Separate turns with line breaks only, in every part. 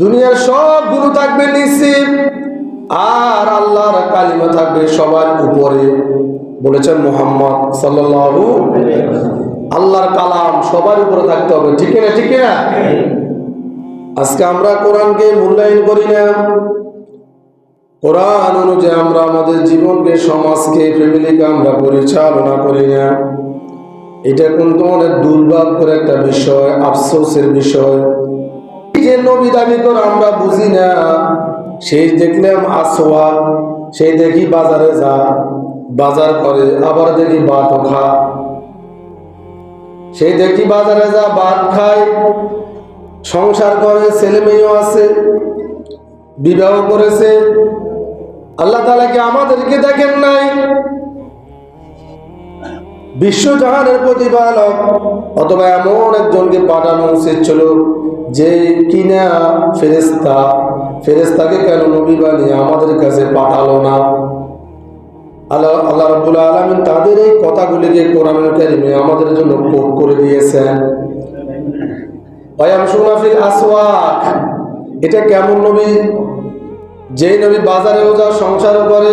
দুনিয়ার সব গুরু থাকবে নিশ্চিত আর আল্লাহর কালিমা থাকবে সবার উপরে, বলেছেন মোহাম্মদ সাল্লাল্লাহু আল্লাহর কালাম সবার উপরে থাকতে হবে, ঠিক না ঠিক না আজকে আমরা কোরআনকে মূল্যায়ন করি না। কোরআন অনুযায়ী আমরা আমাদের জীবনকে, সমাজকে, ফ্যামিলিকে আমরা পরিচালনা করি না। এটা কিন্তু অনেক দুর্ভাগ্যের একটা বিষয়, আফসোসের বিষয়। যে নবী দাবি করে আমরা বুঝি না, সেই দেখলাম আসোয়া সেই দেখি বাজারে যা, বাজার করে, আবার দেখি বাটও খা। সেই দেখি বাজারে যা বাট খায়, সংসার করে, ছেলে মেয়েও আছে, বিবাহ করেছে। আল্লাহ তালাকে আমাদেরকে দেখেন নাই। বিশ্বজাহানের প্রতিপালক অথবা এমন একজনকে পাঠানো উচিত ছিল যে কিনা ফেরেস্তা ফেরেস্তাকে কেন নবী বানিয়ে আমাদের কাছে পাঠালো না? আল্লাহ আল্লাহ রবুল্লা আলমিন তাদের এই কথাগুলিকে কোরআনের কারিমে আমাদের জন্য কোট করে দিয়েছেন। সুনাফিল আসওয়াক, এটা কেমন নবী? যেই নবী বাজারেও যা সংসারও করে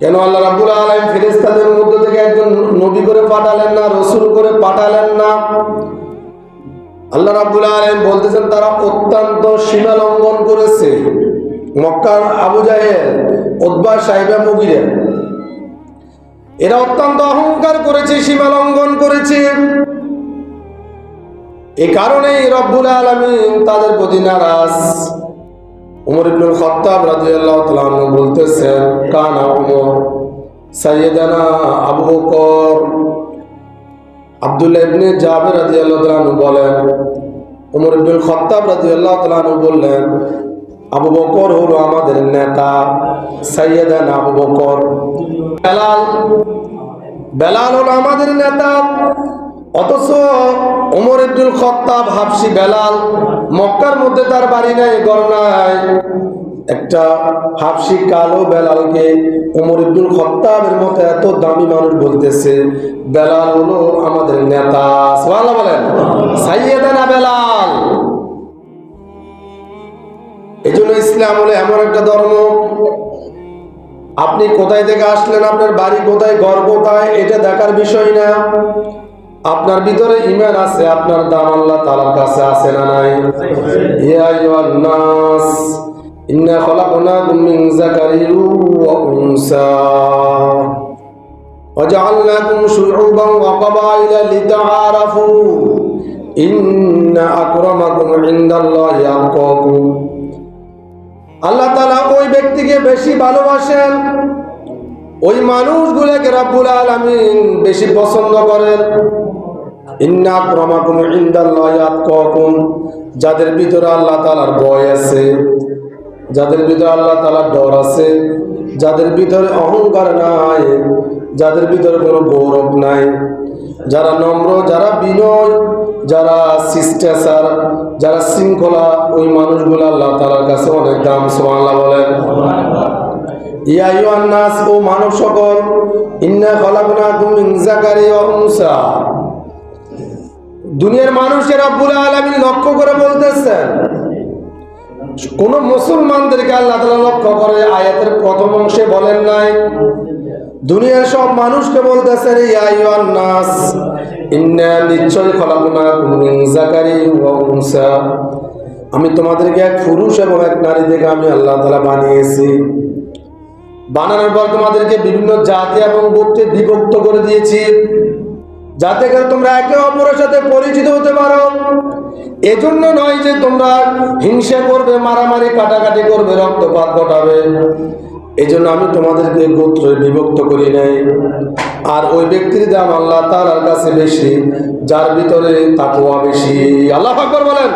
কেন আল্লাহ রাব্বুল আলামিন ফেরেশতাদের মধ্যে থেকে একজন নবী করে পাঠালেন না, রসুল করে পাঠালেন না? আল্লাহ রাব্বুল আলামিন বলতেছেন, তারা অত্যন্ত সীমা লঙ্ঘন করেছে। মক্কার আবু জাহেল, উতবা সাহিবা মুগিরা, এরা অত্যন্ত অহংকার করেছে, সীমা লঙ্ঘন করেছে। এ কারণেই রব্বুল আলামিন তাদের প্রতি নারাজ। উমর ইবনুল খাত্তাব রাদিয়াল্লাহু তাআলা বলতেছেন, কানা উমর সাইয়েদানা আবু বকর। আব্দুল্লাহ ইবনে জাবের রাদিয়াল্লাহু তাআলা বলেন, উমর ইবনুল খাত্তাব রাদিয়াল্লাহু তাআলা বললেন, আবু বকর হলো আমাদের নেতা সাইয়েদানা আবু বকর। বেলাল বেলাল হলো আমাদের নেতা, অথচ ওমর ইবনুল খত্তাব, হাফসি বেলাল, মক্কার মধ্যে তার বাড়ি নাই, ঘর নাই। একটা হাফসি কালো বেলালকে ওমর ইবনুল খত্তাবের মতো এত দামি মানুষ বলতেছে, বেলাল হলো আমাদের নেতা। সুবহানাল্লাহ বলেন। সাইয়েদানা বেলাল। এই জন্য ইসলাম হলো এমন একটা ধর্ম। আপনি কোথায় থেকে আসলেন? আপনার বাড়ি কোথায়? ঘর কোথায়? এটা দেখার বিষয় না। আপনার ভিতরে ইমান আছে আপনার দাম আল্লাহ তাআলার কাছে আছে না নাই ইয়া আইয়ুহান নাস ইন্না খলাকনাকুম মিন যাকারিন ওয়া উনসা وجعلناكم شعوبا وقبائل لتعارفوا إن أكرمكم عند الله أتقاكم আল্লাহ তাআলা ওই ব্যক্তিকে বেশি ভালোবাসেন ওই মানুষগুলোকে রাব্বুল আলামিন বেশি পছন্দ করেন যাদের ভিতরে আল্লাহ তাআলার ভয় আছে, যাদের ভিতরে আল্লাহ তাআলার ডর আছে, যাদের ভিতরে অহংকার নাই, যাদের ভিতরে কোনো গৌরব নাই, যারা নম্র, যারা বিনয়, যারা শিষ্টাচার, যারা শৃঙ্খলা, ওই মানুষগুলো আল্লাহ তাআলার কাছে অনেক দাম, সুবহানাল্লাহ বলেন। ইয়া নাস, ও মানব সকল, ইন্না মিন যাকারি ওয়া উনসা। দুনিয়ার মানুষের রব্বুল আলামিন লক্ষ্য করে বলতেছেন, কোন মুসলমানদেরকে আল্লাহ তালা লক্ষ্য করে আয়াতের প্রথম অংশে বলেন নাই। দুনিয়ার সব মানুষকে বলতেছেন, ইয়া আইয়ুহান নাস ইন্না নিশ্চয় খলাকনাকুম মিন যাকারি ওয়া আমি তোমাদেরকে এক পুরুষ এবং এক নারী থেকে আমি আল্লাহ তাআলা বানিয়েছি। বানানোর পর তোমাদেরকে বিভিন্ন জাতি এবং গোত্রে বিভক্ত করে দিয়েছি। যাতে করে তোমরা একে অপরের সাথে পরিচিত হতে পারো। এজন্য নয় যে তোমরা হিংসা করবে, মারামারি, কাটাকাটি করবে, রক্তপাত ঘটাবে। এই জন্য আমি তোমাদেরকে গোত্রে বিভক্ত করি নাই। আর ওই ব্যক্তির দাম আল্লাহ তার কাছে বেশি, যার ভিতরে তাকুয়া বেশি। আল্লাহ বলেন।